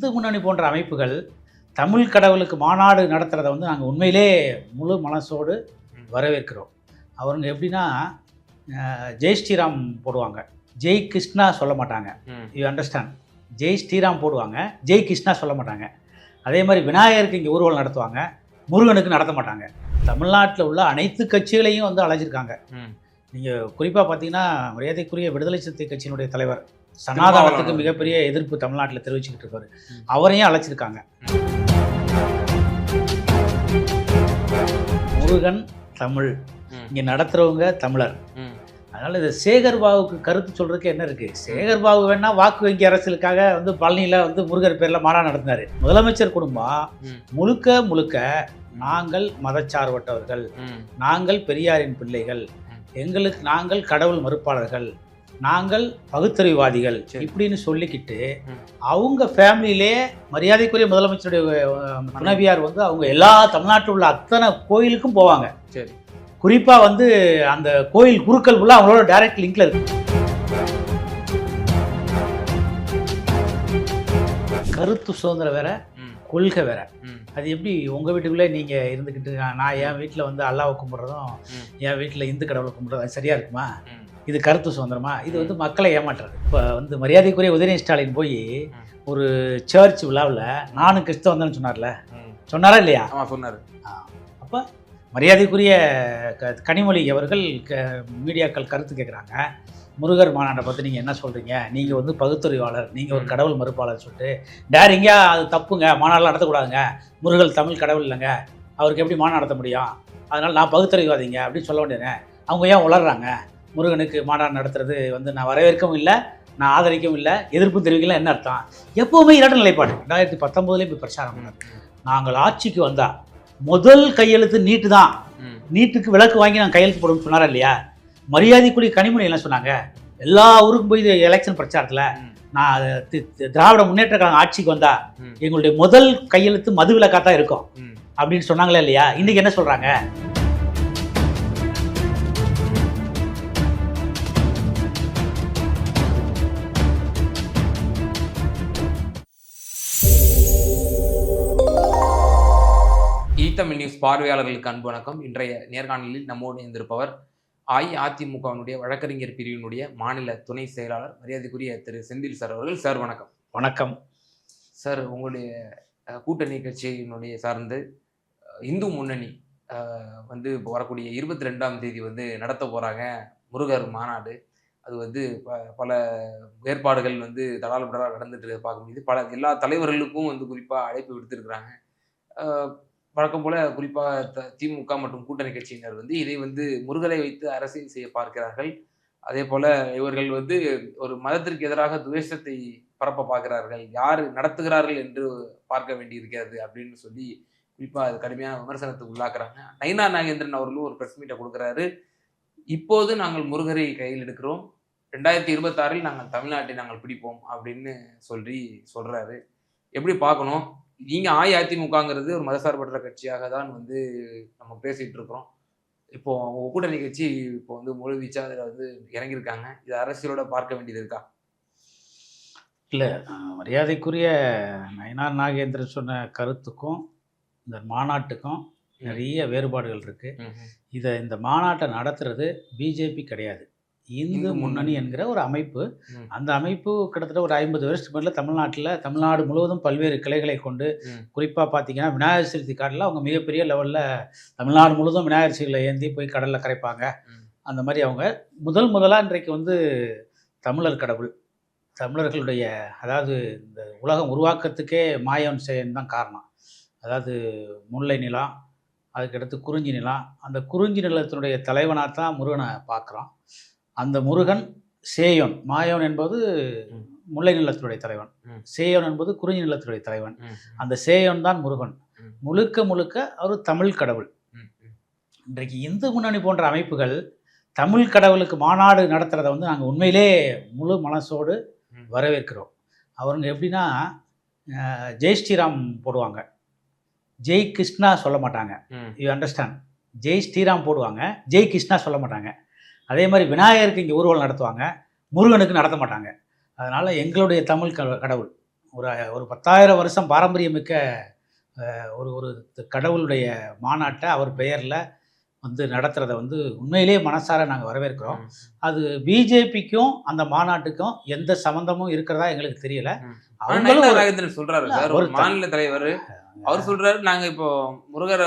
இந்து முன்னணி போன்ற அமைப்புகள் தமிழ் கடவுளுக்கு மாநாடு நடத்துகிறத வந்து நாங்கள் உண்மையிலே முழு மனசோடு வரவேற்கிறோம். அவங்க எப்படின்னா ஜெய் ஸ்ரீராம் போடுவாங்க. ஜெய் கிருஷ்ணா சொல்ல மாட்டாங்க. யூ அண்டர்ஸ்டாண்ட் ஜெய் ஸ்ரீராம் போடுவாங்க. ஜெய் கிருஷ்ணா சொல்ல மாட்டாங்க. அதே மாதிரி விநாயகருக்கு இங்கே ஊர்வலம் நடத்துவாங்க. முருகனுக்கு நடத்த மாட்டாங்க. தமிழ்நாட்டில் உள்ள அனைத்து கட்சிகளையும் வந்து அழைச்சிருக்காங்க. நீங்கள் குறிப்பாக பார்த்தீங்கன்னா மரியாதைக்குரிய விடுதலை சிறுத்தை கட்சியினுடைய தலைவர் சனாதனத்துக்கு. மிகப்பெரிய எதிர்ப்பு தமிழ்நாட்டில் தெரிவிச்சுக்கிட்டு இருக்காரு ம். அவரையும் அழைச்சிருக்காங்க முருகன் தமிழ். இங்கே நடத்துகிறவங்க தமிழர். அதனால் இது சேகர் பாபுக்கு கருத்து சொல்கிறதுக்கு என்ன இருக்குது சேகர் பாபு வேணா வாக்கு வங்கி அரசியலுக்காக வந்து பழனியில் வந்து முருகர் பேரில் மாநாடு நடத்தினார் முதலமைச்சர் குடும்பம். முழுக்க முழுக்க நாங்கள் மதச்சார்பற்றவர்கள். நாங்கள் பெரியாரின் பிள்ளைகள். எங்களுக்கு நாங்கள் கடவுள் மறுப்பாளர்கள் நாங்கள் பகுத்தறிவாதிகள். இப்படின்னு சொல்லிக்கிட்டு. அவங்க ஃபேமிலியிலே மரியாதைக்குரிய முதலமைச்சருடைய துணைவியார் வந்து அவங்க எல்லா தமிழ்நாட்டில் உள்ள அத்தனை கோயிலுக்கும் போவாங்க சரி குறிப்பாக வந்து அந்த கோயில் குருக்கள் ஃபுல்லாக அவங்களோட டைரக்ட் லிங்க்ல இருக்கு கருத்து சுதந்திரம் வேற. கொள்கை வேற. அது எப்படி உங்கள் வீட்டுக்குள்ளே நீங்கள் இருந்துக்கிட்டு நான் என் வீட்டில் வந்து அல்லாவை கும்பிட்றதும். என் வீட்டில் இந்து கடவுளை கும்பிட்றதும் சரியாக இருக்குமா. இது கருத்து சுதந்திரமா? இது வந்து மக்களை ஏமாற்றுறது. இப்போ வந்து மரியாதைக்குரிய உதயநிதி ஸ்டாலின் போய். ஒரு சர்ச் விழாவில் நானும் கிறிஸ்தவன் சொன்னார்ல. சொன்னாரா இல்லையா? ஆமா சொன்னாரு. அப்போ மரியாதைக்குரிய க கனிமொழி அவர்கள் க மீடியாக்கள் கருத்து கேட்குறாங்க முருகர் மாநாட்டை பற்றி நீங்கள் என்ன சொல்கிறீங்க நீங்கள் வந்து பகுத்தறிவாளர் நீங்கள் ஒரு. கடவுள் மறுப்பாளர் சொல்லிட்டு. டேரிங்கா அது தப்புங்க. மாநாடுலாம் நடத்தக்கூடாதுங்க. முருகல் தமிழ் கடவுள் இல்லைங்க. அவருக்கு எப்படி மாநாடு நடத்த முடியும்? அதனால் நான் பகுத்தறிவாதீங்க அப்படின்னு சொல்ல வேண்டியது அவங்க ஏன் உளறாங்க முருகனுக்கு மாநாடு நடத்துறது வந்து நான் வரவேற்கவும் இல்லை நான் ஆதரிக்கவும் இல்லை எதிர்ப்பு தெரிவிக்கல என்ன அர்த்தம்? எப்போவுமே இரண்டு நிலைப்பாடு. ரெண்டாயிரத்தி பத்தொம்போதுலேயும் இப்போ பிரச்சாரம் பண்ணார். நாங்கள் ஆட்சிக்கு வந்தா முதல் கையெழுத்து நீட்டு தான். நீட்டுக்கு விளக்கு வாங்கி நான் கையெழுத்து போடுன்னு சொன்னாரா இல்லையா? மரியாதைக்குரிய கனிமொழி என்ன சொன்னாங்க. எல்லா ஊருக்கும் போய் எலெக்ஷன் பிரச்சாரத்தில். நான் திராவிட முன்னேற்ற கழகம் ஆட்சிக்கு வந்தா ம். எங்களுடைய முதல் கையெழுத்து மது விலக்காக தான் இருக்கும். அப்படின்னு சொன்னாங்களா இல்லையா? இன்னைக்கு என்ன சொல்றாங்க? நியூஸ் பார்வையாளர்களுக்கு அன்பு வணக்கம். இன்றைய நேர்காணலில் நம்மோடு இருந்திருப்பவர் அஇஅதிமுகவினுடைய வழக்கறிஞர் பிரிவினுடைய மாநில துணை செயலாளர் மரியாதைக்குரிய திரு செந்தில் சார் அவர்கள். சார் வணக்கம். வணக்கம். சார் உங்களுடைய கூட்டணி கட்சியினுடைய சார்ந்து இந்து முன்னணி வந்து வரக்கூடிய இருபத்தி ரெண்டாம் தேதி வந்து நடத்த போகிறாங்க முருகர் மாநாடு. அது வந்து ப பல ஏற்பாடுகள் வந்து தடால் நடந்துட்டு பார்க்க முடியுது. பல எல்லா தலைவர்களுக்கும் வந்து குறிப்பாக அழைப்பு விடுத்திருக்கிறாங்க. வழக்கம் போல குறிப்பாக த திமுக மற்றும் கூட்டணி கட்சியினர் வந்து இதை வந்து முருகரை வைத்து அரசியல் செய்ய பார்க்கிறார்கள். அதே போல இவர்கள் வந்து ஒரு மதத்திற்கு எதிராக துவேஷத்தை பரப்ப பார்க்கிறார்கள். யார் நடத்துகிறார்கள் என்று பார்க்க வேண்டியிருக்கிறது அப்படின்னு சொல்லி குறிப்பாக அது கடுமையான விமர்சனத்துக்கு உள்ளாக்குறாங்க. நைனா நாகேந்திரன் அவர்களும் ஒரு ப்ரெஸ் மீட்டை கொடுக்குறாரு. இப்போது நாங்கள் முருகரை கையில் எடுக்கிறோம். ரெண்டாயிரத்தி இருபத்தாறில் நாங்கள் தமிழ்நாட்டை நாங்கள் பிடிப்போம் அப்படின்னு சொல்லி சொல்கிறாரு எப்படி பார்க்கணும்? நீங்க அஇஅதிமுகங்கிறது ஒரு மதசார்பற்ற கட்சியாக தான் வந்து நம்ம பேசிட்டு இருக்கிறோம் இப்போ உங்க கூட்டணி கட்சி இப்போ வந்து முழு வீச்சா அதில் வந்து இறங்கியிருக்காங்க. இது அரசியலோட பார்க்க வேண்டியது இருக்கா? இல்லை மரியாதைக்குரிய நயனார் நாகேந்திரன் சொன்ன கருத்துக்கும் இந்த மாநாட்டுக்கும் நிறைய வேறுபாடுகள் இருக்கு. இதை இந்த மாநாட்டை நடத்துறது பிஜேபி கிடையாது. இந்து முன்னணி. என்கிற ஒரு அமைப்பு. அந்த அமைப்பு கிட்டத்தட்ட ஒரு ஐம்பது வருஷத்துக்கு மேலே தமிழ்நாட்டில் தமிழ்நாடு முழுவதும் பல்வேறு கிளைகளை கொண்டு. குறிப்பாக பார்த்தீங்கன்னா விநாயகர் சதுர்த்தி காட்டில் அவங்க மிகப்பெரிய லெவலில் தமிழ்நாடு முழுவதும் விநாயகர் சிலைகளை ஏந்தி போய் கடலில் கரைப்பாங்க. அந்த மாதிரி அவங்க முதல் முதலாக இன்றைக்கு வந்து தமிழர் கடவுள் தமிழர்களுடைய அதாவது இந்த உலகம் உருவாக்கத்துக்கே மாயம் செயன் தான் காரணம் அதாவது முல்லை நிலம் அதுக்கடுத்து குறிஞ்சி நிலம் அந்த குறிஞ்சி நிலத்தினுடைய தலைவனாக தான் முருகனை பார்க்குறோம் அந்த முருகன் சேயோன் மாயோன் என்பது. முல்லை நிலத்தினுடைய தலைவன். சேயோன் என்பது குறிஞ்சி நிலத்தினுடைய தலைவன். அந்த சேயோன் தான் முருகன். முழுக்க முழுக்க ஒரு தமிழ் கடவுள். இன்றைக்கு இந்து முன்னணி போன்ற அமைப்புகள் தமிழ் கடவுளுக்கு மாநாடு நடத்துகிறத வந்து நாங்கள் உண்மையிலே முழு மனசோடு. வரவேற்கிறோம் அவங்க எப்படின்னா ஜெய் ஸ்ரீராம் போடுவாங்க ஜெய் கிருஷ்ணா சொல்ல மாட்டாங்க. யூ அண்டர்ஸ்டாண்ட் ஜெய் ஸ்ரீராம் போடுவாங்க ஜெய் கிருஷ்ணா சொல்ல மாட்டாங்க அதே மாதிரி விநாயகருக்கு இங்கே ஊர்வலம் நடத்துவாங்க முருகனுக்கு நடத்த மாட்டாங்க. அதனால் எங்களுடைய தமிழ் கடவுள் ஒரு ஒரு பத்தாயிரம் வருஷம் பாரம்பரியமிக்க ஒரு ஒரு கடவுளுடைய மாநாட்டை அவர் பெயரில் வந்து நடத்துறத வந்து உண்மையிலேயே மனசார நாங்கள் வரவேற்கிறோம். அது பிஜேபிக்கும் அந்த மாநாட்டுக்கும் எந்த சம்மந்தமும் இருக்கிறதா எங்களுக்கு தெரியல. அவங்களும் சொல்றாரு ஒரு மாநில தலைவர். அவர் சொல்றாரு நாங்க இப்போ முருகரை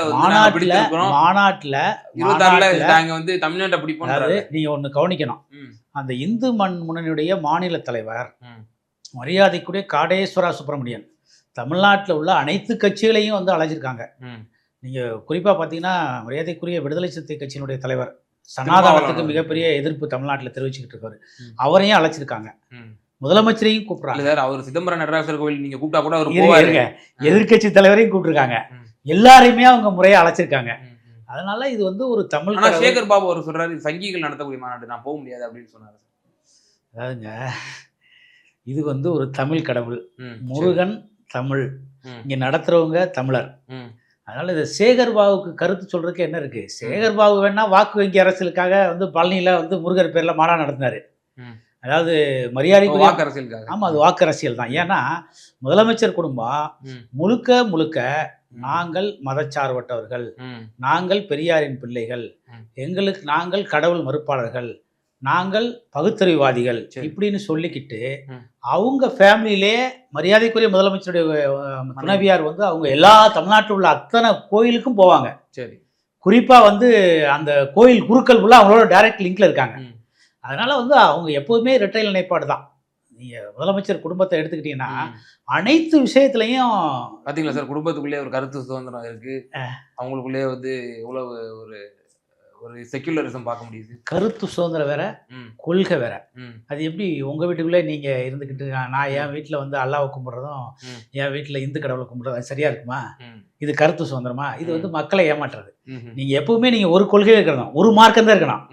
மாநாட்டில் இருபத்தாறுல நாங்க வந்து தமிழ்நாட்டை பிடிப்போம் நீங்க ஒண்ணு கவனிக்கணும். அந்த இந்து மண் முன்னணியுடைய மாநில தலைவர். மரியாதைக்குரிய காடேஸ்வரா சுப்பிரமணியன் தமிழ்நாட்டில் உள்ள அனைத்து கட்சிகளையும் வந்து அழைச்சிருக்காங்க நீங்க குறிப்பா பார்த்தீங்கன்னா மரியாதைக்குரிய விடுதலை சிறுத்தை கட்சியினுடைய தலைவர் சனாதனத்துக்கு. மிகப்பெரிய எதிர்ப்பு தமிழ்நாட்டில் தெரிவிச்சுக்கிட்டு இருக்காரு. அவரையும் அழைச்சிருக்காங்க. முதலமைச்சரையும் கூப்பிடுறாங்க சார் அவர் சிதம்பரம் நடராசர் கோவில் நீங்க கூப்பிட்டா கூட அவர் இருங்க, போவாரு இருங்க. எதிர்க்கட்சி தலைவரையும் கூப்பிட்டுருக்காங்க. எல்லாரையுமே அவங்க முறையா அழைச்சிருக்காங்க. அதனால இது வந்து ஒரு தமிழ் ஆனா. சேகர் பாபு அவர் சொல்றாரு சங்கிகள் நடத்தக்கூடிய மாநாடு நான் போக முடியாது அப்படின்னு சொன்னாரு அதாவதுங்க இது வந்து ஒரு தமிழ் கடவுள் முருகன் தமிழ். இங்க நடத்துறவங்க தமிழர். அதனால இது சேகர் பாபுக்கு கருத்து சொல்றதுக்கு என்ன இருக்கு சேகர் பாபு வேணா வாக்கு வங்கி அரசியலுக்காக வந்து பழனியில வந்து முருகர் பேர்ல மாநாடு நடத்தினாரு. அதாவது மரியாதைக்குரிய வாக்கு அரசியலுக்காக ஆமா அது வாக்கு அரசியல் தான் ஏன்னா முதலமைச்சர் குடும்பம். முழுக்க முழுக்க நாங்கள் மதச்சார்பற்றவர்கள் ம், நாங்கள் பெரியாரின் பிள்ளைகள். எங்களுக்கு நாங்கள் கடவுள் மறுப்பாளர்கள் நாங்கள் பகுத்தறிவாதிகள். இப்படின்னு சொல்லிக்கிட்டு. அவங்க ஃபேமிலியிலே மரியாதைக்குரிய முதலமைச்சருடைய துணைவியார் வந்து அவங்க எல்லா தமிழ்நாட்டில் உள்ள அத்தனை கோயிலுக்கும் போவாங்க சரி குறிப்பா வந்து அந்த கோயில் குருக்கள் உள்ள அவங்களோட டைரக்ட் லிங்க்ல இருக்காங்க. அதனால வந்து அவங்க எப்போதுமே இரட்டையில் நிலைப்பாடு தான். நீங்க முதலமைச்சர் குடும்பத்தை எடுத்துக்கிட்டீங்கன்னா. அனைத்து விஷயத்துலையும் பாத்தீங்களா சார்? குடும்பத்துக்குள்ளே ஒரு கருத்து சுதந்திரம் இருக்கு. அஹ். அவங்களுக்குள்ளே வந்து எவ்வளவு ஒரு ஒரு செக்யூலரிசம் பார்க்க முடியுது. கருத்து சுதந்திரம் வேற கொள்கை வேற. அது எப்படி உங்க வீட்டுக்குள்ளே நீங்க இருந்துக்கிட்டு நான் என் வீட்டில் வந்து அல்லாவை கும்பிட்றதும். என் வீட்டில் இந்து கடவுளை கும்பிட்றதும் சரியா இருக்குமா? இது கருத்து சுதந்திரமா? இது வந்து மக்களை ஏமாற்றுறது. நீங்க எப்பவுமே நீங்க ஒரு கொள்கையே இருக்கணும். ஒரு மார்க்கம் தான் இருக்கணும்.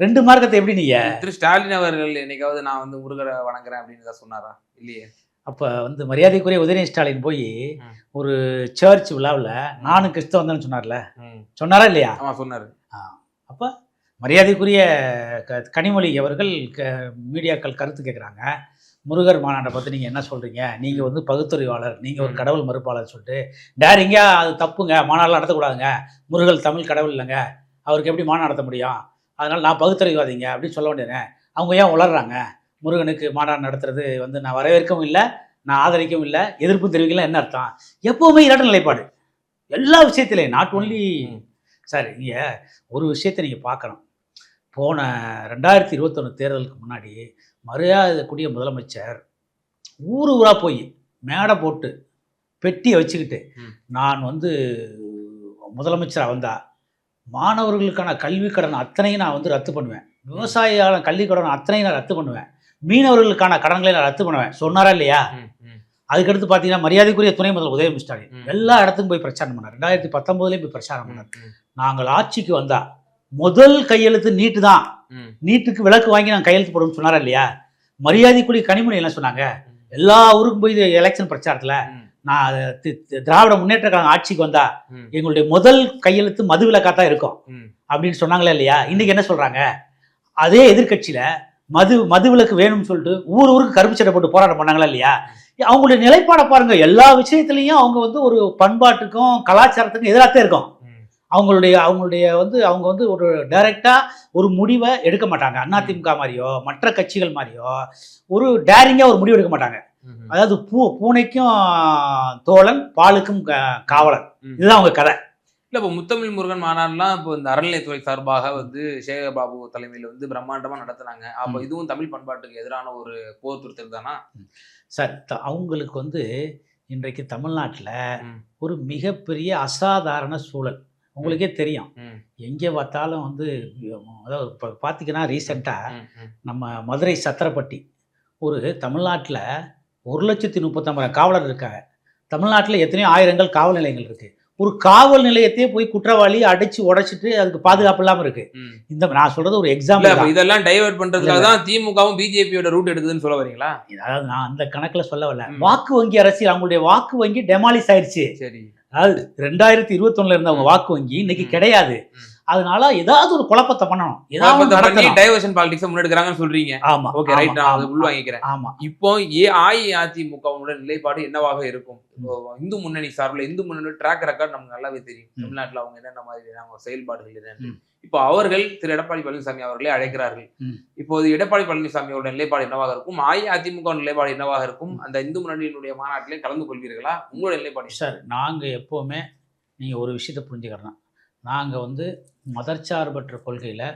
ரெண்டு மார்க்கத்தை எப்படி நீங்க? திரு ஸ்டாலின் அவர்கள் என்னைக்காவது நான் வந்து முருகரை வணங்குறேன் அப்படின்னு தான் சொன்னாரா? இல்லையே. அப்ப வந்து மரியாதைக்குரிய உதயநிதி ஸ்டாலின் போய். ஒரு சர்ச் விழாவில் நானும் கிறிஸ்தவம் தான் சொன்னார்ல. சொன்னாரா இல்லையா? ஆமா சொன்னாரு. அப்போ மரியாதைக்குரிய க கனிமொழி அவர்கள் க மீடியாக்கள் கருத்து கேட்குறாங்க முருகர் மாநாட்டை பற்றி நீங்கள் என்ன சொல்கிறீங்க நீங்கள் வந்து பகுத்தறிவாளர் நீங்கள் ஒரு. கடவுள் மறுப்பாளர் சொல்லிட்டு டேரிங்க அது தப்புங்க. மாநாடுலாம் நடத்தக்கூடாதுங்க. முருகல் தமிழ் கடவுள் இல்லைங்க. அவருக்கு எப்படி மாநாடு நடத்த முடியும்? அதனால் நான் பகுத்தறிவாதீங்க அப்படின்னு சொல்ல வேண்டியதுனே அவங்க ஏன் உளர்றாங்க? முருகனுக்கு மாநாடு நடத்துறது வந்து நான் வரவேற்கவும் இல்லை நான் ஆதரிக்கவும் இல்லை எதிர்ப்பு தெரிவிக்கலாம் என்ன அர்த்தம்? எப்போவுமே இரட்ட நிலைப்பாடு. எல்லா விஷயத்திலையும் நாட் ஒன்லி. சார் நீங்கள் ஒரு விஷயத்தை நீங்கள் பார்க்கணும். போன ரெண்டாயிரத்தி இருபத்தொன்று தேர்தலுக்கு முன்னாடி மரியாதைக்குரிய முதலமைச்சர் ஊர் ஊராக போய் மேடை போட்டு பெட்டியை வச்சுக்கிட்டு. நான் வந்து முதலமைச்சராக வந்தா மாணவர்களுக்கான கல்வி கடன் அத்தனையும் நான் வந்து ரத்து பண்ணுவேன். விவசாயியான கல்வி கடன் அத்தனையும் நான் ரத்து பண்ணுவேன். மீனவர்களுக்கான கடன்களை நான் ரத்து பண்ணுவேன். சொன்னாரா இல்லையா? அதுக்கடுத்து பார்த்தீங்கன்னா மரியாதைக்குரிய துணை முதல்வர் உதயநிதி ஸ்டாலின். எல்லா இடத்துக்கும் போய் பிரச்சாரம் பண்ணார். ரெண்டாயிரத்தி பத்தொம்போதுலேயும் போய் பிரச்சாரம் பண்ணார். நாங்கள் ஆட்சிக்கு வந்தா முதல் கையெழுத்து நீட்டு தான். நீட்டுக்கு விளக்கு வாங்கி நான் கையெழுத்து போடுவோம்னு சொன்னாரா இல்லையா? மரியாதைக்குரிய கனிமொழி என்ன சொன்னாங்க? எல்லா ஊருக்கும் போய் எலெக்ஷன் பிரச்சாரத்தில் நான் திராவிட முன்னேற்ற கழகம் ஆட்சிக்கு வந்தா எங்களுடைய முதல் கையெழுத்து மது விலக்காக தான் இருக்கும். அப்படின்னு சொன்னாங்களா இல்லையா? இன்னைக்கு என்ன சொல்றாங்க? அதே எதிர்க்கட்சியில மது மது விலக்கு வேணும்னு சொல்லிட்டு ஊர் ஊருக்கு கருப்பு சட்டை போட்டு போராட்டம் பண்ணாங்களா இல்லையா? அவங்களுடைய நிலைப்பாடை பாருங்க. எல்லா விஷயத்துலையும் அவங்க வந்து ஒரு பண்பாட்டுக்கும் கலாச்சாரத்துக்கும் எதிராக இருக்கும். அவங்களுடைய அவங்களுடைய வந்து அவங்க வந்து ஒரு டைரக்டா ஒரு முடிவை எடுக்க மாட்டாங்க. அதிமுக மாதிரியோ மற்ற கட்சிகள் மாதிரியோ ஒரு டேரிங்கா ஒரு முடிவு எடுக்க மாட்டாங்க. அதாவது பூ பூனைக்கும் தோழன் பாலுக்கும் காவலன். இதுதான் அவங்க கதை. இல்ல இப்போ முத்தமிழ் முருகன் மாநாடுலாம் இப்போ இந்த அறநிலையத்துறை சார்பாக வந்து சேகர் பாபு தலைமையில வந்து பிரம்மாண்டமா நடத்துனாங்க. அப்போ. இதுவும் தமிழ் பண்பாட்டுக்கு எதிரான ஒரு போர் துருத்தல் தானா? சார் அவங்களுக்கு வந்து இன்றைக்கு தமிழ்நாட்டில். ஒரு மிகப்பெரிய அசாதாரண சூழல். உங்களுக்கே தெரியும். எங்கே பார்த்தாலும் வந்து அதாவது இப்போ பார்த்தீங்கன்னா ரீசெண்டாக. நம்ம மதுரை சத்திரப்பட்டி ஒரு தமிழ்நாட்டில் ஒரு லட்சத்தி முப்பத்தொம்பதாயிரம் காவலர் இருக்காங்க. தமிழ்நாட்டில் எத்தனையோ ஆயிரங்கள் காவல் நிலையங்கள் இருக்கு. ஒரு காவல் நிலையத்தையே போய் குற்றவாளி அடைச்சு உடைச்சிட்டு அதுக்கு பாதுகாப்பு இல்லாமல் இருக்கு. இந்த நான் சொல்றது ஒரு எக்ஸாம்பிள் இதெல்லாம் டைவர்ட் பண்றதுக்காக தான் திமுகவும் பிஜேபியோட ரூட் எடுக்குதுன்னு சொல்ல வரீங்களா? அதாவது நான் அந்த கணக்குல சொல்ல வரல. வாக்கு வங்கி அரசியல் அவங்களுடைய வாக்கு வங்கி டெமாலிஸ் ஆயிடுச்சு சரி. அதாவது ரெண்டாயிரத்தி இருபத்தொன்னுல இருந்த அவங்க வாக்கு வங்கி இன்னைக்கு. கிடையாது. அதனால ஏதாவது ஒரு குழப்பத்தை பண்ணணும். ஏதாவது. டைவர்ஷன் பாலிடிக்ஸ் முன்னெடுக்கிறாங்கன்னு சொல்றீங்க. ஆமா. ஓகே ரைட் நான் அதை உள்வாங்கிக்கிறேன். ஆமா. இப்போ ஏ அஇஅதிமுகவுடைய நிலைப்பாடு என்னவாக இருக்கும்? இப்போ இந்து முன்னணி சார்பில் இந்து முன்னணி ட்ராக் ரெக்கார்ட் நமக்கு நல்லாவே தெரியும். தமிழ்நாட்டுல அவங்க என்னென்ன மாதிரி அவங்க செயல்பாடுகள் என்னன்னு. இப்போ அவர்கள் திரு எடப்பாடி பழனிசாமி அவர்களே அழைக்கிறார்கள். ம். இப்போது எடப்பாடி பழனிசாமியோட நிலைப்பாடு என்னவாக இருக்கும்? அஇஅதிமுக நிலைப்பாடு என்னவாக இருக்கும்? அந்த இந்து முன்னணியினுடைய மாநாட்டிலே கலந்து கொள்வீர்களா? உங்களோட நிலைப்பாடு? சார் நாங்கள் எப்போவுமே நீங்கள் ஒரு விஷயத்தை புரிஞ்சுக்கிறோம் நாங்கள் வந்து மதச்சார்பற்ற கொள்கையில்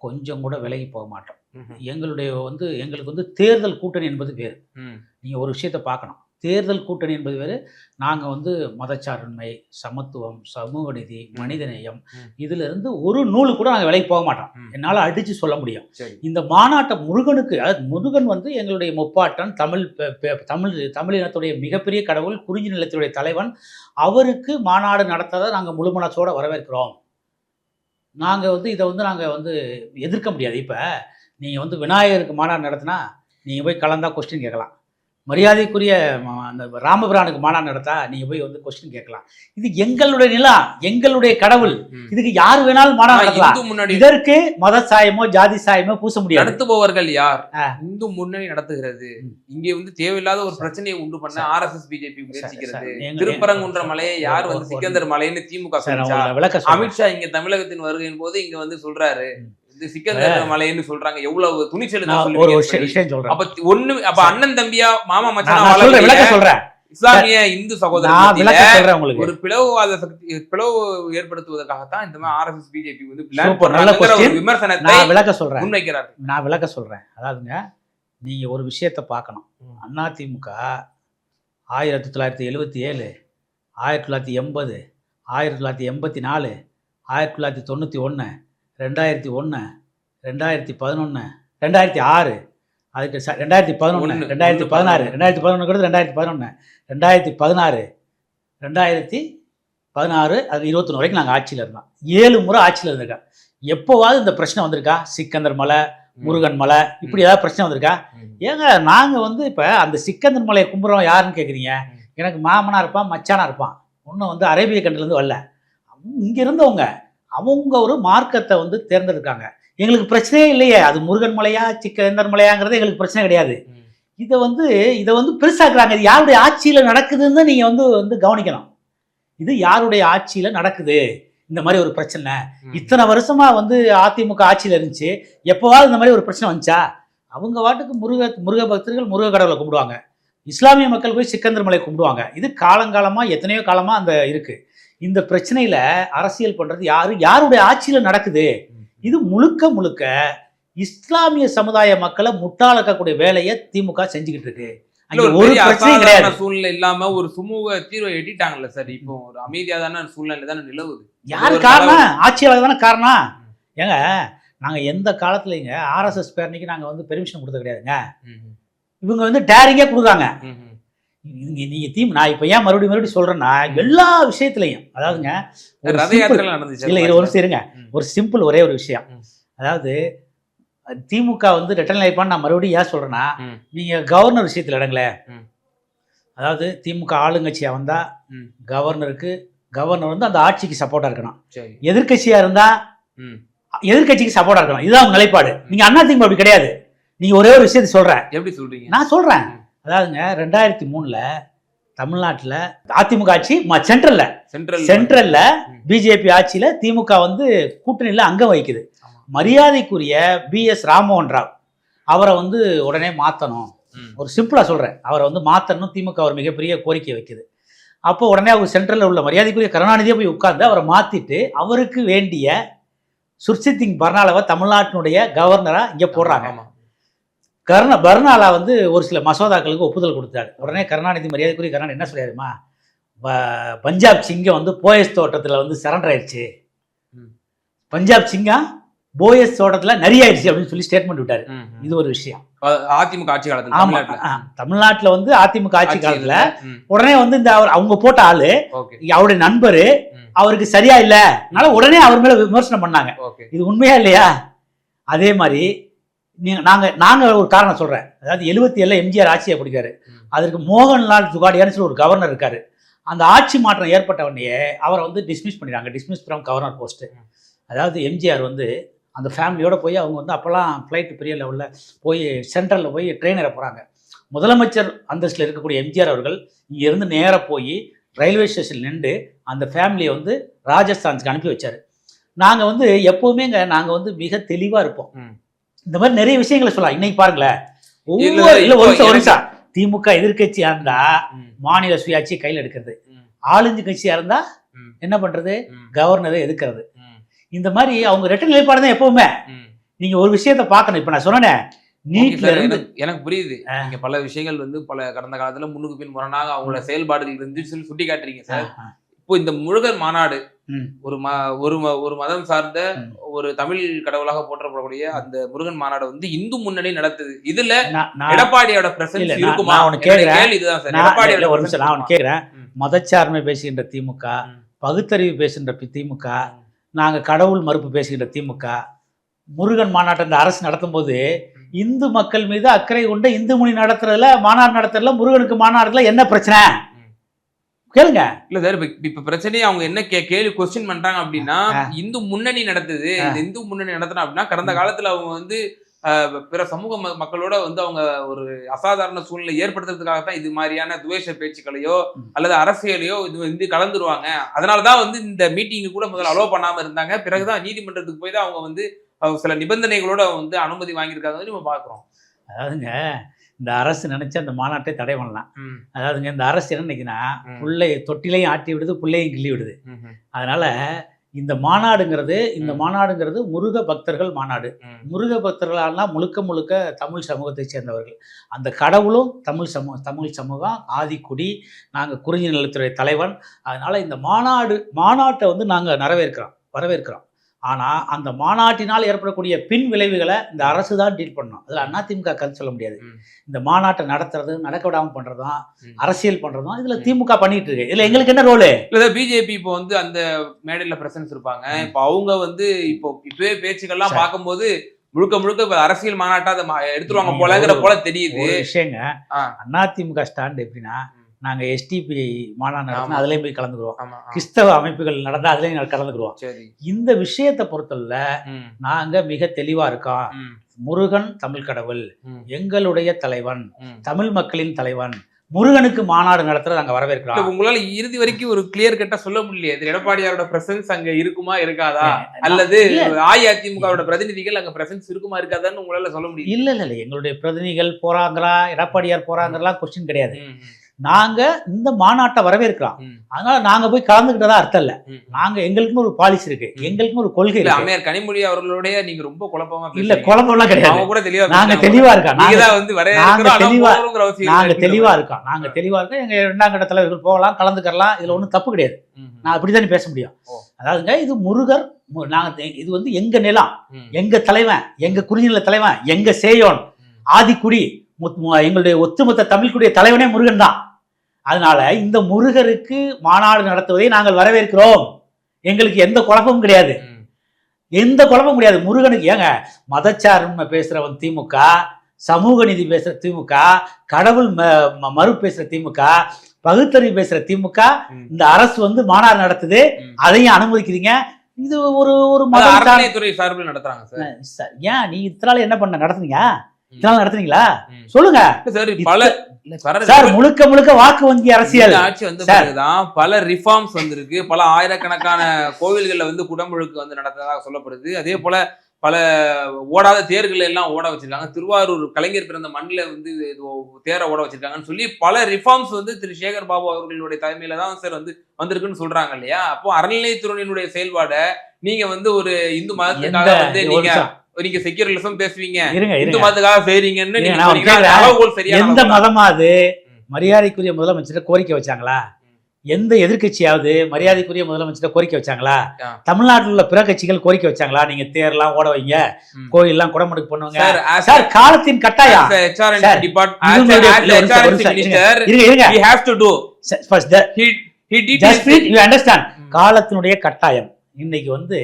கொஞ்சம் கூட விலகி போக மாட்டோம். எங்களுடைய வந்து எங்களுக்கு வந்து தேர்தல் கூட்டணி என்பது ம். நீங்கள் ஒரு விஷயத்தை பார்க்கணும் தேர்தல் கூட்டணி என்பது வேறு. நாங்கள் வந்து மதச்சார்பின்மை சமத்துவம் சமூக நீதி மனிதநேயம். இதிலிருந்து ஒரு நூலு கூட நாங்கள் விலகி போக மாட்டோம். என்னால் அடித்து சொல்ல முடியும். இந்த மாநாட்டை முருகனுக்கு அதாவது முருகன் வந்து எங்களுடைய முப்பாட்டன் தமிழ் தமிழ் தமிழினத்துடைய மிகப்பெரிய கடவுள் குறிஞ்சி நிலத்துடைய தலைவன். அவருக்கு மாநாடு நடத்ததை நாங்கள் முழு மனசோட வரவேற்கிறோம். நாங்கள் வந்து இதை வந்து நாங்கள் வந்து எதிர்க்க முடியாது. இப்போ நீங்கள் வந்து விநாயகருக்கு மாநாடு நடத்தினா நீங்கள் போய் கலந்தா கொஸ்டின் கேட்கலாம். மரியாதைக்குரிய அந்த ராமபிரானுக்கு மாநாடு நடத்தா நீங்கள் போய் வந்து கொஸ்டின் கேட்கலாம். இது எங்களுடைய நிலா எங்களுடைய கடவுள். இதுக்கு யார் வேணாலும் மாநாடு நடத்தலாம். இதற்கு மத சாயமோ ஜாதி சாயமோ பூச முடியாது. நடத்துபவர்கள் யார். இந்து முன்னணி நடத்துகிறது. இங்கே வந்து தேவையில்லாத ஒரு பிரச்சனையை உண்டு பண்ண. ஆர்எஸ்எஸ் பிஜேபி முயற்சிக்கிறது. திருப்பரங்குன்ற மலையை யார் வந்து சிக்கந்தர் மலைன்னு திமுக விளக்க. அமித்ஷா இங்க தமிழகத்தின் வருகையின் போது இங்க வந்து சொல்றாரு. இது சிக்கந்தர் மலைன்னு சொல்றாங்க. எவ்வளவு துணிச்சல் ஒரு விஷயம் சொல்றேன். அப்ப ஒண்ணு அப்ப அண்ணன் தம்பியா மாமா மச்சான் விளக்க. சொல்றேன். இஸ்லாமிய இந்து சகோதரர் ஒரு பிளவுவாத சக்தி பிளவு ஏற்படுத்துவதற்காகத்தான் இந்த மாதிரி ஆர்எஸ்எஸ் பிஜேபி வந்து. விமர்சனத்தை நான் விளக்க சொல்றேன். முன்வைக்கிறார் நான் விளக்க சொல்றேன். அதாவதுங்க நீங்க ஒரு விஷயத்தை பார்க்கணும். ம். அதிமுக ஆயிரத்தி தொள்ளாயிரத்தி எழுவத்தி ஏழு ஆயிரத்தி தொள்ளாயிரத்தி எண்பது ஆயிரத்தி தொள்ளாயிரத்தி எண்பத்தி நாலு ஆயிரத்தி தொள்ளாயிரத்தி தொண்ணூற்றி ஒன்று ரெண்டாயிரத்தி ஒன்று ரெண்டாயிரத்தி பதினொன்று ரெண்டாயிரத்தி ஆறு. அதுக்கு ச- ரெண்டாயிரத்தி பதினொன்று ரெண்டாயிரத்தி பதினாறு. ரெண்டாயிரத்தி பதினொன்று கூட ரெண்டாயிரத்தி பதினொன்று ரெண்டாயிரத்தி பதினாறு. ரெண்டாயிரத்தி பதினாறு அது இருபத்தொன்று வரைக்கும் நாங்கள் ஆட்சியில் இருந்தோம். ஏழு முறை ஆட்சியில் இருந்திருக்கோம். எப்போவாவது இந்த பிரச்சனை வந்திருக்கா? சிக்கந்தர் மலை முருகன் மலை இப்படி ஏதாவது பிரச்சனை வந்திருக்கா. ஏங்க நாங்கள் வந்து இப்போ அந்த சிக்கந்தர் மலையை கும்புறோம் யாருன்னு கேட்குறீங்க. எனக்கு மாமனா இருப்பான் மச்சானா இருப்பான். ஒன்றும் வந்து அரேபிய கண்டலேருந்து வரல. இங்கே இருந்தவங்க அவங்க ஒரு மார்க்கத்தை வந்து தேர்ந்தெடுக்காங்க. எங்களுக்கு பிரச்சனையே இல்லையே. அது முருகன் மலையா சிக்கந்தர் மலையாங்கிறது எங்களுக்கு பிரச்சனை கிடையாது. இதை வந்து இதை வந்து பெருசாக்குறாங்க. இது யாருடைய ஆட்சியில் நடக்குதுன்னு நீங்கள் வந்து வந்து கவனிக்கணும். இது யாருடைய ஆட்சியில் நடக்குது? இந்த மாதிரி ஒரு பிரச்சனை. இத்தனை வருஷமா வந்து அதிமுக ஆட்சியில் இருந்துச்சு. எப்போவாவது இந்த மாதிரி ஒரு பிரச்சனை வந்துச்சா? அவங்க வாட்டுக்கு முருக முருக பக்தர்கள் முருக கடவுளை கும்பிடுவாங்க. இஸ்லாமிய மக்கள் போய் சிக்கந்தர் மலை கும்பிடுவாங்க. இது காலங்காலமா எத்தனையோ காலமா அந்த இருக்கு. இந்த பிரச்சனையில அரசியல் பண்றது யாரு? யாருடைய ஆட்சியில நடக்குது? இது முழுக்க முழுக்க இஸ்லாமிய சமுதாய மக்களை முட்டாளக்கக்கூடிய வேலையை திமுக செஞ்சுக்கிட்டு இருக்கு. சூழ்நிலை இல்லாம ஒரு சுமூக தீர்வை எட்டிட்டாங்கல்ல சார். இப்போ ஒரு அமைதியாதான சூழ்நிலை தானே நிலவுது. யாரு காரணம்? ஆட்சியாளர் தானே காரணம்? ஏங்க நாங்க எந்த காலத்துலங்க ஆர்எஸ்எஸ் பேரணிக்கு நாங்க வந்து பெர்மிஷன் கொடுத்தது கிடையாதுங்க. இவங்க வந்து டேரிங்கே கொடுக்குறாங்க. ம், ம். நீங்க நீங்க தீம் நான் இப்போ ஏன் மறுபடியும் மறுபடியும் சொல்றேன்னா எல்லா விஷயத்துலையும் அதாவதுங்க இல்ல இரு ஒரு ம். ஒரு சிம்பிள் ஒரே ஒரு விஷயம். அதாவது திமுக வந்து ரிட்டர்ன் லைப்பான்னு நான் மறுபடியும் ஏன் சொல்றேன்னா ம். நீங்க கவர்னர் விஷயத்துல இடங்களே ம். அதாவது திமுக ஆளுங்கட்சியா வந்தா ம். கவர்னருக்கு கவர்னர் வந்து அந்த ஆட்சிக்கு சப்போர்ட்டா இருக்கணும் சரி எதிர்க்கட்சியா இருந்தா ம். எதிர்க்கட்சிக்கு சப்போர்ட்டா இருக்கணும் இதுதான் நிலைப்பாடு நீங்க அண்ணா திமுக அப்படி கிடையாது நீங்க ஒரே ஒரு விஷயத்தை சொல்றேன் எப்படி சொல்றீங்க நான் சொல்றேன் ம். அதாவதுங்க ரெண்டாயிரத்தி மூணுல தமிழ்நாட்டுல அதிமுக ஆட்சி சென்ட்ரல்ல சென்ட்ரல் சென்ட்ரல்ல. பிஜேபி ஆட்சியில திமுக வந்து கூட்டணியில அங்கம் வகிக்குது. மரியாதைக்குரிய பி எஸ் ராமமோகன் ராவ் அவரை வந்து உடனே மாத்தணும் ம். ஒரு சிம்பிளா சொல்றேன் அவரை வந்து மாத்தணும் திமுக ஒரு மிகப்பெரிய கோரிக்கை வைக்குது அப்போ உடனே அவர் சென்ட்ரல்ல உள்ள மரியாதைக்குரிய கருணாநிதியை போய் உட்கார்ந்து அவரை மாத்திட்டு அவருக்கு வேண்டிய சுர்சித் சிங் பர்னாலாவை தமிழ்நாட்டினுடைய கவர்னரா இங்க போடுறாங்க. கருண பர்னாலா வந்து ஒரு சில மசோதாக்களுக்கு ஒப்புதல் கொடுத்தாரு. உடனே கருணாநிதி மரியாதைக்குரிய கருணாநிதி என்ன சொல்லியாருமா? பஞ்சாப் சிங்கம் வந்து போயஸ் தோட்டத்தில் வந்து சரண்டர் ஆயிடுச்சு. பஞ்சாப் சிங்கம் போயஸ் தோட்டத்தில் நரியாயிடுச்சு அப்படின்னு சொல்லி ஸ்டேட்மெண்ட் விட்டாரு. இது ஒரு விஷயம். அதிமுக ஆட்சி காலத்துல ஆமா. தமிழ்நாட்டுல. வந்து அதிமுக ஆட்சி காலத்துல உடனே வந்து இந்த அவர் அவங்க போட்ட ஆளு அவருடைய நண்பரு. அவருக்கு சரியா இல்ல. அதனால உடனே அவர் மேல விமர்சனம் பண்ணாங்க. இது உண்மையா இல்லையா? அதே மாதிரி நீங்க நாங்க நாங்க ஒரு காரணம் சொல்றேன். அதாவது எழுபத்தி ஏழுல எம்ஜிஆர் ஆட்சியை பிடிக்காரு. அதற்கு மோகன்லால் ஜுகாடியான்னு சொல்லி ஒரு கவர்னர் இருக்காரு. அந்த ஆட்சி மாற்றம் ஏற்பட்ட உடனே அவரை வந்து டிஸ்மிஸ் பண்ணிடுறாங்க டிஸ்மிஸ் ஃப்ரம் கவர்னர் போஸ்ட் அதாவது எம்ஜிஆர் வந்து அந்த ஃபேமிலியோட போய் அவங்க வந்து அப்போல்லாம் ஃப்ளைட் பெரிய லெவலில் போய் சென்ட்ரலில் போய் ட்ரெயினரை போகிறாங்க முதலமைச்சர் அந்தஸ்தில் இருக்கக்கூடிய எம்ஜிஆர் அவர்கள் இங்கேருந்து நேராக போய் ரயில்வே ஸ்டேஷன் நின்று அந்த ஃபேமிலியை வந்து ராஜஸ்தான்ஸ்க்கு அனுப்பி வச்சார். நாங்கள் வந்து எப்போவுமேங்க நாங்கள் வந்து மிக தெளிவாக இருப்போம். இந்த மாதிரி நிறைய விஷயங்களை சொல்லலாம். இன்னைக்கு பாருங்களேன். இல்ல, ஒவ்வொரு இல்லை ஒரு நிமிஷம் ஒரு எனக்கு- நிமிஷம். திமுக எதிர்க்கட்சியாக இருந்தால் ம், மாநில சுயாட்சியை கையில் எடுக்கிறது. கட்சியாக இருந்தால் ம், என்ன பண்ணுறது ம், கவர்னரை எதுக்கிறது ம், இந்த மாதிரி அவங்க ரெட்ட நிலைப்பாடு தான் எப்பவுமே. நீங்க ஒரு விஷயத்த பார்க்கணும். இப்ப நான் சொன்னேனே நீட்ல இருந்து எனக்கு- புரியுது. நீங்க பல விஷயங்கள் வந்து பல கடந்த காலத்துல முன்னுக்கு பின் முரணாக அவங்களோட செயல்பாடுகள் இருந்து சொல்லி சுட்டி காட்டுறீங்க சார். இப்போ இந்த முருகர் மாநாடு. ஒரு ம ஒரு ஒரு மதம் சார்ந்த. ஒரு தமிழ் கடவுளாக போற்றப்படக்கூடிய அந்த முருகன் மாநாடு வந்து இந்து முன்னணி நடத்துது இதுல எடப்பாடியோட பிரசன்ஸ் இருக்குமா. கேள்வி இதுதான் சார் எடப்பாடியோட ஒரு நிமிஷம் நான் கேட்குறேன். மதச்சார்மை பேசுகின்ற திமுக. பகுத்தறிவு பேசுகின்ற திமுக நாங்க கடவுள் மறுப்பு பேசுகின்ற திமுக முருகன் மாநாட்டை இந்த அரசு நடத்தும் போது இந்து மக்கள் மீது அக்கறை கொண்டு இந்து மொழி நடத்துறதுல மாநாடு நடத்துறதுல முருகனுக்கு மாநாடுல என்ன பிரச்சனை. கேளுங்க இல்ல சார் இப்ப பிரச்சனையே அவங்க என்ன கே கேள்வி கொஸ்டின் பண்றாங்க அப்படின்னா. இந்து முன்னணி நடத்துது. இந்த முன்னணி நடத்தினா அப்படின்னா கடந்த காலத்துல அவங்க வந்து பிற சமூக மக்களோட வந்து அவங்க ஒரு அசாதாரண சூழ்நிலை ஏற்படுத்துறதுக்காக தான் இது மாதிரியான துவேஷ பேச்சுக்களையோ. அல்லது அரசியலையோ இது வந்து கலந்துருவாங்க அதனாலதான் வந்து இந்த மீட்டிங்கு கூட முதல்ல அலோவ் பண்ணாம இருந்தாங்க பிறகுதான் நீதிமன்றத்துக்கு போய் தான் அவங்க வந்து சில நிபந்தனைகளோட வந்து அனுமதி வாங்கியிருக்காங்க நம்ம பாக்குறோம் அதாவதுங்க இந்த அரசு நினைச்சா அந்த மாநாட்டை தடை பண்ணலாம். அதாவதுங்க இந்த அரசு என்ன நினைக்குன்னா. பிள்ளை தொட்டிலையும் ஆட்டி விடுது பிள்ளையும் கிள்ளி விடுது. அதனால இந்த மாநாடுங்கிறது இந்த. மாநாடுங்கிறது முருக பக்தர்கள் மாநாடு. முருக பக்தர்களாலாம் முழுக்க முழுக்க தமிழ் சமூகத்தை சேர்ந்தவர்கள். அந்த கடவுளும் தமிழ் சமூக தமிழ் சமூகம் ஆதிக்குடி நாங்கள் குறிஞ்சி நிலத்துறை தலைவன். அதனால இந்த மாநாடு மாநாட்டை வந்து நாங்கள் வரவேற்கிறோம் வரவேற்கிறோம். ஆனால் அந்த மாநாட்டினால் ஏற்படக்கூடிய பின் விளைவுகளை இந்த அரசு தான் டீல் பண்ணணும் அதில் அதிமுக கருத்து சொல்ல முடியாது. இந்த மாநாட்டை நடத்துறது நடக்க விடாமல் பண்ணுறதும். அரசியல் பண்ணுறதும் இதில். திமுக பண்ணிட்டு இருக்கு இதில் எங்களுக்கு என்ன ரோலு இல்ல பிஜேபி இப்போ வந்து அந்த மேடையில பிரசன்ஸ் இருப்பாங்க இப்போ அவங்க வந்து இப்போ இப்பவே பேச்சுக்கள்லாம். பார்க்கும்போது முழுக்க முழுக்க அரசியல் மாநாட்டா அதை எடுத்துருவாங்க போலங்கிற போல தெரியுது விஷயங்க. அதிமுக ஸ்டாண்ட் எப்படின்னா நாங்க எஸ்டிபி மாநாடு ஆமா. அதுலயும் போய் ஆ, கிறிஸ்தவ அமைப்புகள் நடந்தா அதுலயும் சரி. இந்த விஷயத்தை பொறுத்தவரை ம், நாங்க மிக தெளிவா இருக்கோம். முருகன் தமிழ் கடவுள் எங்களுடைய தலைவன். தமிழ் மக்களின் தலைவன் முருகனுக்கு மாநாடு நடத்துறத இல்ல, வரவேற்கிறோம். உங்களால இறுதி வரைக்கும் ஒரு கிளியர் கட்டா சொல்ல முடியலையே. இது எடப்பாடியாரோட பிரசன்ஸ் அங்க இருக்குமா இருக்காதா? அல்லது. அஇஅதிமுகவோட பிரதிநிதிகள் அங்க பிரசன்ஸ் இருக்குமா இருக்காதான்னு உங்களால சொல்ல முடியும் இல்ல இல்ல எங்களுடைய பிரதிநிதிகள் போறாங்களா எடப்பாடியார் போறாங்கலாம் கொஸ்டின் கிடையாது. நாங்க இந்த மாநாட்டை வரவேற்கிறோம். அதனால நாங்க போய் கலந்துக்கிட்டதா அர்த்தம் இல்ல. நாங்க எங்களுக்குன்னு ஒரு பாலிசி இருக்கு. ம். எங்களுக்குன்னு ஒரு கொள்கை இல்ல அம்மையார் கனிமொழி அவர்களுடைய நீங்க ரொம்ப குழப்பமா இல்ல. குழப்பம்லாம் கிடையாது. கூட தெளிவா நாங்க. தெளிவா இருக்கோம் நீங்க நாங்க வந்து தெளிவா- நாங்க தெளிவா இருக்கோம். நாங்க தெளிவா இருக்கோம். எங்க இரண்டாம் கட்ட தலைவர்கள் போகலாம் கலந்துக்கலாம். இதுல ஒண்ணும் தப்பு கிடையாது. நான் அப்படித்தானே பேச முடியும். அதாவதுங்க இது முருகர் நாங்க இது வந்து எங்க நிலம்? எங்க தலைவன்? எங்க குறிஞ்சிநில தலைவன்? எங்க சேயோன். ஆதிக்குடி எங்களுடைய ஒத்துமொத்த தமிழ்குடிய தலைவனே முருகன் தான் அதனால இந்த முருகருக்கு மாநாடு நடத்துவதை நாங்கள் வரவேற்கிறோம். எங்களுக்கு எந்த குழப்பமும் கிடையாது. எந்த குழப்பமும் கிடையாது. முருகனுக்கு ஏங்க மதச்சார்மை பேசுறவன் திமுக சமூக நீதி பேசுற திமுக கடவுள் மறு பேசுற திமுக பகுத்தறிவு பேசுற திமுக. இந்த அரசு வந்து மாநாடு நடத்துது. அதையும் அனுமதிக்கிறீங்க. இது ஒரு ஒரு அறநிலையத்துறை சார்பில் நடத்துறாங்க சார். ஏன் நீ இத்தனால என்ன பண்ண நடத்துனீங்க? இத்தனால நடத்துனீங்களா. சொல்லுங்க. பல சார் முழுக்க முழுக்க வாக்கு வங்கி அரசியல். ஆட்சி வந்த. பிறகுதான் பல ரிஃபார்ம்ஸ் வந்திருக்கு. பல ஆயிரக்கணக்கான கோவில்கள்ல வந்து குடமுழுக்கு வந்து நடந்ததாக சொல்லப்படுது. அதே போல பல ஓடாத தேர்களை எல்லாம் ஓட வச்சிருக்காங்க. திருவாரூர் கலைஞர் பிறந்த மண்ணில் வந்து தேரை ஓட வச்சிருக்காங்கன்னு சொல்லி பல ரிஃபார்ம்ஸ் வந்து திரு. சேகர் பாபு அவர்களுடைய தலைமையில தான் சார் வந்து வந்திருக்குன்னு சொல்றாங்க இல்லையா? அப்போ அறநிலையத்துறையினுடைய செயல்பாடை நீங்க வந்து ஒரு இந்து மதத்துக்காக வந்து நீங்க. நீங்க செக்யூரலிசம் பேசுவீங்க. இருங்க இந்து மதத்துக்காக செய்றீங்கன்னு எந்த. மதமாவது. மரியாதைக்குரிய முதலமைச்சர் கோரிக்கை வச்சாங்களா? எந்த எதிர்க்கட்சியாவது மரியாதைக்குரிய முதலமைச்சர் கோரிக்கை வச்சாங்களா. தமிழ்நாட்டில் உள்ள பிற கட்சிகள் கோரிக்கை வச்சாங்களா? நீங்க தேர்லாம் ஓட வைங்க. ம். கோயில்லாம் குடமுடுக்கு பண்ணுவாங்க. சார் காலத்தின் கட்டாயம். காலத்தினுடைய கட்டாயம். இன்னைக்கு வந்து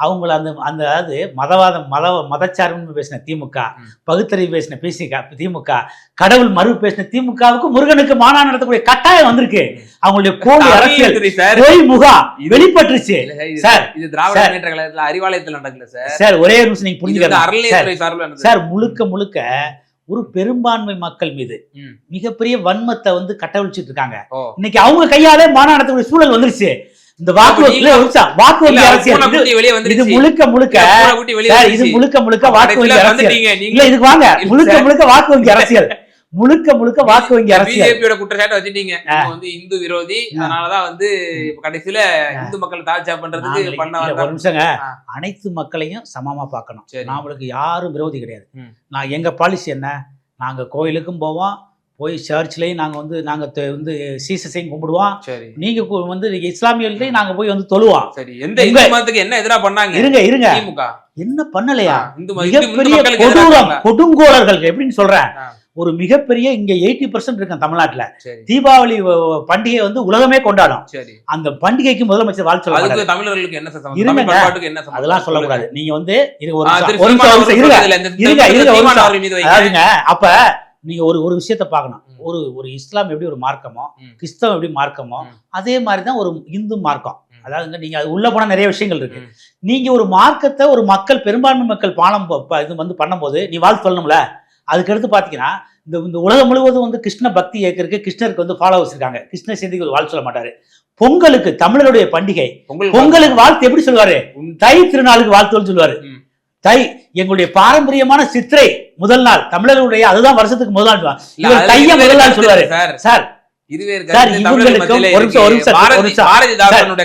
அவங்கள அந்த அந்த அதாவது மதவாதம் மத மதச்சார்பு பேசின திமுக. பகுத்தறிவு பேசின பேசிக்க திமுக கடவுள் மறுப்பு பேசின திமுகவுக்கு முருகனுக்கு மாநாடு நடத்தக்கூடிய கட்டாயம் வந்திருக்கு. அவங்களுடைய போலி அரசியல் முகா வெளிப்பட்டுருச்சு சார், இது- திராவிட. முன்னேற்ற கழகத்துல அறிவாலயத்துல நடக்கல சார் சார் ஒரே நிமிஷம் நீங்க புரிஞ்சுக்கலாம் சார் முழுக்க முழுக்க ஒரு பெரும்பான்மை மக்கள் மீது. மிகப்பெரிய வன்மத்தை வந்து கட்டவிழ்ச்சிட்டு இருக்காங்க. இன்னைக்கு அவங்க கையாலே மாநாடு நடத்தக்கூடிய சூழல் வந்துருச்சு இந்த வாக்கு அப்ப இல்ல, நீங்க- ஒரு நிமிஷம், வாக்கு இல்ல, வங்கி அது அரசியல் பூனை இது- குட்டி வெளியே இது வந்துருச்சு. முழுக்க முழுக்க இது. முழுக்க முழுக்க வாக்கு வங்கி அரசியல். இல்ல இதுக்கு வாங்க. முழுக்க. முழுக்க வாக்கு வங்கி அரசியல். முழுக்க முழுக்க வாக்கு வங்கி அரசியல். பிஜேபியோட குற்றச்சாட்டு வச்சுட்டீங்க. வந்து இந்து விரோதி. அதனாலதான் வந்து கடைசியில இந்து மக்கள் தாழ்ச்சா பண்றதுக்கு பண்ண ஒரு வந்தா- நிமிஷங்க. அனைத்து மக்களையும் சமமா பார்க்கணும். சரி. நம்மளுக்கு யாரும் விரோதி கிடையாது. நான் எங்க பாலிசி என்ன? நாங்க கோயிலுக்கும் போவோம். போய் சர்ச்லயும் நாங்க வந்து நாங்க தெ- வந்து சீசஸையும் கும்பிடுவோம். சரி. நீங்க கு- வந்து இஸ்லாமியர்களையும் நாங்க போய் வந்து தொழுவோம். சரி எந்த இந்து மதத்துக்கு என்ன எதிரா பண்ணாங்க? இருங்க இருங்க. திமுக. என்ன பண்ணலையா? மிகப்பெரிய கொடூரம். கொடுங்கோலர்கள் எப்படின்னு சொல்றேன். ஒரு மிகப்பெரிய இங்க எயிட்டி பர்சன்ட் இருக்கு தமிழ்நாட்டுல. தீபாவளி பண்டிகை வந்து உலகமே கொண்டாடும். அந்த பண்டிகைக்கு முதலமைச்சர் வாழ்த்து சொல்ல மாட்டாரு. அதுக்கு தமிழர்களுக்கு என்ன இருங்க. அதெல்லாம் சொல்லக்கூடாது நீங்க வந்து இருங்க ஒரு இருங்க. இருங்க, இருங்க. அதாவதுங்க அப்ப நீங்க ஒரு ஒரு விஷயத்த பார்க்கணும். ஒரு ஒரு இஸ்லாம் எப்படி ஒரு மார்க்கமோ. கிறிஸ்தவம் எப்படி மார்க்கமோ. அதே மாதிரி தான் ஒரு இந்து மார்க்கம் ம். அதாவதுங்க நீங்க அது உள்ள போனா நிறைய விஷயங்கள் இருக்கு ம். நீங்க ஒரு மார்க்கத்தை ஒரு மக்கள் பெரும்பான்மை மக்கள் பாலம் இது வந்து பண்ணும்போது நீ வாழ்த்து சொல்லணும்ல அதுக்கடுத்து பாத்தீங்கன்னா இந்த இந்த உலகம் முழுவதும் வந்து கிருஷ்ண பக்தி ஏற்கருக்கு கிருஷ்ணருக்கு வந்து ஃபாலோவர்ஸ் இருக்காங்க கிருஷ்ண ஒரு வாழ்த்து சொல்ல மாட்டாரு பொங்கலுக்கு தமிழருடைய பண்டிகை பொங்கல் பொங்கலுக்கு வாழ்த்து எப்படி சொல்லுவாரு. தை திருநாளுக்கு வாழ்த்துன்னு சொல்லுவாரு. தை எங்களுடைய பாரம்பரியமான சித்திரை முதல் நாள். தமிழர்களுடைய அதுதான் வருஷத்துக்கு முதல் நாள் இவர் தைய முதல் நாள் சொல்லுவாரு. சார். சார். இவங்களுக்கும்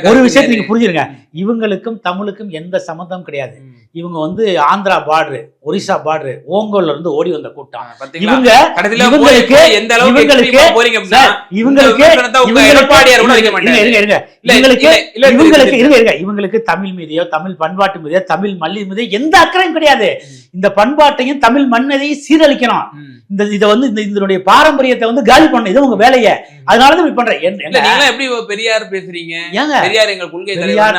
ஒரு விஷயத்தை. நீங்க புரிஞ்சிருங்க. இவங்களுக்கும் தமிழுக்கும் எந்த சம்மந்தம் கிடையாது. இவங்க வந்து ஆந்திரா பார்டரு ஒரிசா பார்டரு ஓங்கோல்ல இருந்து ஓடி வந்த கூட்டம்? இவங்க இவங்களுக்கு- எந்த அளவுக்கு போறீங்க இவங்களுக்கு இவங்களுக்கு- இருங்க. இருங்க, இவங்களுக்கு தமிழ் மீதியோ தமிழ் பண்பாட்டு மீதியோ தமிழ் மல்லி மீதியோ எந்த அக்கறையும் கிடையாது. இந்த பண்பாட்டையும் தமிழ் மண்ணதையும் சீரழிக்கணும். இந்த இதை வந்து இந்த இதனுடைய பாரம்பரியத்தை வந்து காலி பண்ணணும். இது உங்க வேலையை. அதனாலதான் இப்படி பண்றேன். இல்ல எப்படி பெரியார் பேசுறீங்க? ஏங்க? பெரியார் எங்கள் கொள்கை பெரியார்,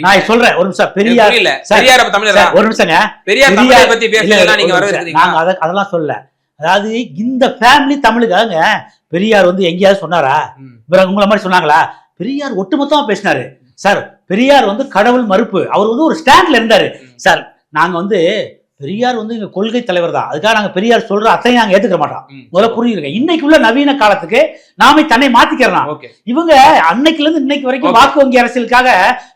நான் சொல்றேன் ஒரு நிமிஷம். பெரியார் சார், பெரியார் தமிழரா? ஒரு நிமிஷங்க. பெரியார் தமிழை பெரியார் பத்தி இல்ல, பேசுறதா நீங்க ஒரு நிமிஷம். வரவேற்கிறீங்களா நாங்க அத- அதெல்லாம் சொல்ல அதாவது இந்த ஃபேமிலி தமிழுக்காக பெரியார் வந்து எங்கேயாவது சொன்னாரா. இவர உங்களை மாதிரி சொன்னாங்களா? பெரியார் ஒட்டுமொத்தமா பேசினாரு. சார் பெரியார் வந்து கடவுள் மறுப்பு. அவர் வந்து ஒரு ஸ்டாண்ட்ல இருந்தாரு. சார் நாங்க வந்து பெரியார் வந்து எங்க கொள்கை தலைவர் தான். அதுக்காக நாங்க பெரியார் சொல்ற அத்தனை நாங்க ஏத்துக்க மாட்டோம். முதல்ல புரியுதுங்க இன்னைக்கு உள்ள நவீன காலத்துக்கு நாமே தன்னை மாத்திக்கிறோம் ஓகே. இவங்க அன்னைக்குல இருந்து இன்னைக்கு வரைக்கும். வாக்கு வங்கி அரசியலுக்காக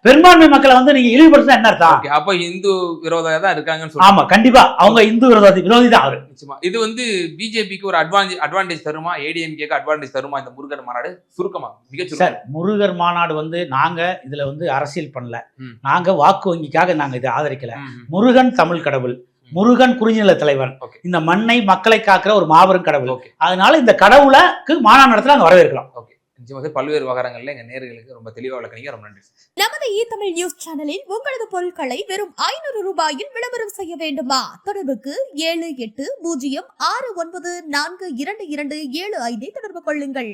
பெரும்பான்மை மக்களை வந்து நீங்க இழிவுபடுத்தினா என்ன அர்த்தம்? அப்ப இந்து விரோதா தான் இருக்காங்கன்னு ஆமா கண்டிப்பா. அவங்க இந்து விரோதி விரோதி தான் அவரு. நிச்சயமா. இது வந்து பிஜேபிக்கு ஒரு அட்வான்டேஜ் அட்வான்டேஜ் தருமா? ஏடிஎம்கேக்கு அட்வான்டேஜ் தருமா? இந்த முருகன் மாநாடு சுருக்கமா? மிக சார் முருகர் மாநாடு வந்து நாங்க இதுல வந்து அரசியல் பண்ணல. நாங்க வாக்கு வங்கிக்காக நாங்க இதை ஆதரிக்கல. முருகன் தமிழ் கடவுள். முருகன் குறிஞ்சிநில தலைவன். இந்த மண்ணை மக்களை காக்கிற ஒரு மாபெரும் கடவுள். ஓகே. அதனால இந்த கடவுளுக்கு மாநாடு நடத்த நாங்க வரவேற்கிறோம் ஓகே. நிச்சயமாக பல்வேறு விவகாரங்கள்ல எங்க நேர்களுக்கு ரொம்ப தெளிவா விளக்குனீங்க. ரொம்ப நன்றி நமது இ தமிழ் நியூஸ் சேனலில் உங்களது பொருட்களை வெறும் ஐநூறு ரூபாயில் விளம்பரம் செய்ய வேண்டுமா? தொடர்புக்கு ஏழு எட்டு பூஜ்ஜியம் ஆறு ஒன்பது நான்கு இரண்டு இரண்டு ஏழு ஐந்தை தொடர்பு கொள்ளுங்கள்.